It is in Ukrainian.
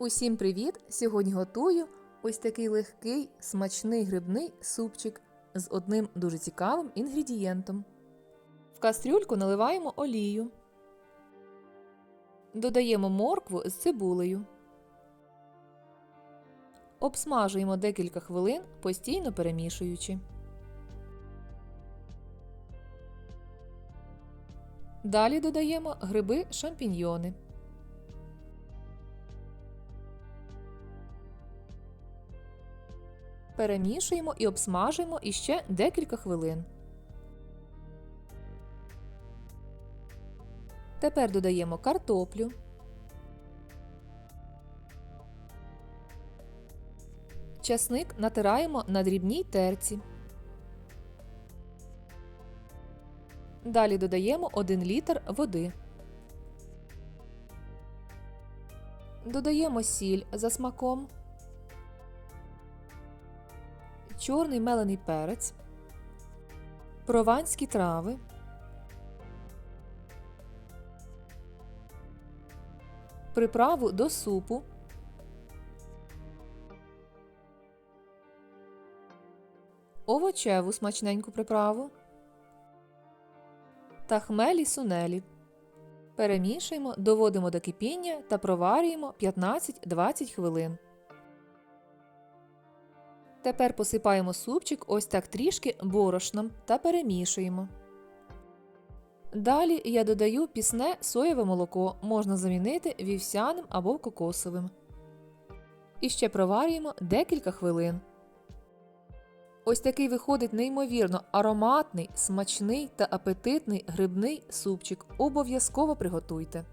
Усім привіт! Сьогодні готую ось такий легкий, смачний грибний супчик з одним дуже цікавим інгредієнтом. В кастрюльку наливаємо олію. Додаємо моркву з цибулею. Обсмажуємо декілька хвилин, постійно перемішуючи. Далі додаємо гриби шампіньйони. Перемішуємо і обсмажуємо іще декілька хвилин. Тепер додаємо картоплю. Часник натираємо на дрібній терці. Далі додаємо 1 літр води. Додаємо сіль за смаком. Чорний мелений перець, прованські трави, приправу до супу, овочеву смачненьку приправу та хмелі сунелі. Перемішуємо, доводимо до кипіння та проварюємо 15-20 хвилин. Тепер посипаємо супчик ось так трішки борошном та перемішуємо. Далі я додаю пісне соєве молоко, можна замінити вівсяним або кокосовим. І ще проварюємо декілька хвилин. Ось такий виходить неймовірно ароматний, смачний та апетитний грибний супчик. Обов'язково приготуйте.